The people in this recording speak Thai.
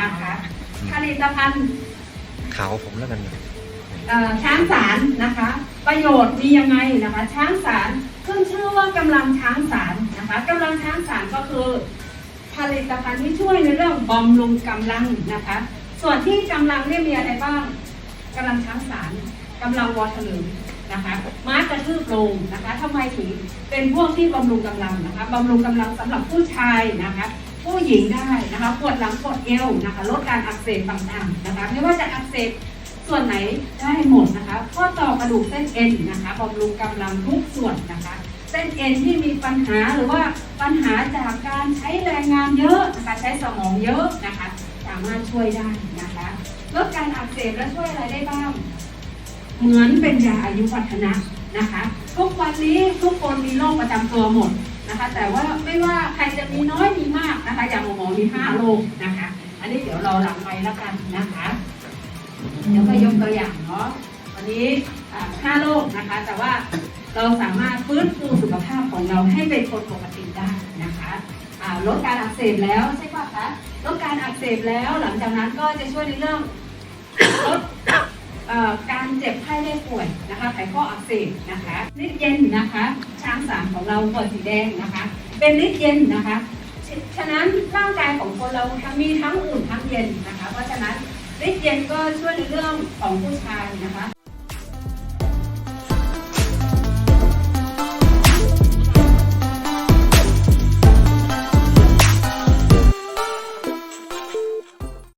นะคะผลิตภัณฑ์ขาวผมแล้วกันเนี่ยช้างสารนะคะ ประโยชน์มียังไงนะคะ ช้างสารขึ้นชื่อว่ากำลังช้างสารนะคะกำลังช้างสารก็คือผลิตภัณฑ์ที่ช่วยในเรื่องบำรุงกำลังนะคะ ส่วนที่กำลังเนี่ยมีอะไรบ้าง กำลังช้างสารกำลังวอเถลิงนะคะม้ากระทืบลงนะคะ ทำไมถึงเป็นพวกที่บำรุงกำลังนะคะ บำรุงกำลังสำหรับผู้ชายนะคะ ผู้หญิงได้นะคะปวดหลังปวดเอวนะคะลดการอักเสบต่างๆนะคะไม่ว่าจะอักเสบส่วนไหนได้หมดนะคะข้อต่อกระดูกเส้นเอ็นนะคะบำรุงกำลังทุกส่วนนะคะเส้นเอ็นที่มีปัญหาหรือว่าปัญหาจากการใช้แรงงานเยอะนะคะใช้สมองเยอะนะคะสามารถช่วยได้นะคะลดการอักเสบและช่วยอะไรได้บ้าง เหมือนเป็นยาอายุวัฒนะนะคะทุกวันนี้ทุกคนมีโรคประจำตัวหมดนะคะ แต่ว่าไม่ว่าใครจะมีน้อยมีมาก นะคะอย่างหมอมีห้าโรคนะคะ อันนี้เดี๋ยวรอหลังไว้แล้วกันนะคะ เดี๋ยวก็ยกตัวอย่างเนาะวันนี้ห้าโรคนะคะ แต่ว่าเราสามารถฟื้นฟูสุขภาพของเราให้เป็นคนปกติได้นะคะลดการอักเสบแล้วใช่ป่ะคะลดการอักเสบแล้วหลังจากนั้นก็จะช่วยในเรื่องลดการเจ็บไข้ได้ป่วยนะคะไขข้ออักเสบนะคะฤทธิ์เย็นนะคะช้างสามของเราขวดสีแดงนะคะ เป็นฤทธิ์เย็นนะคะ ฉะนั้นร่างกายของคนเราทั้งมีทั้งอุ่นทั้งเย็นนะคะ เพราะฉะนั้นฤทธิ์เย็นก็ช่วยในเรื่องของผู้ชายนะคะ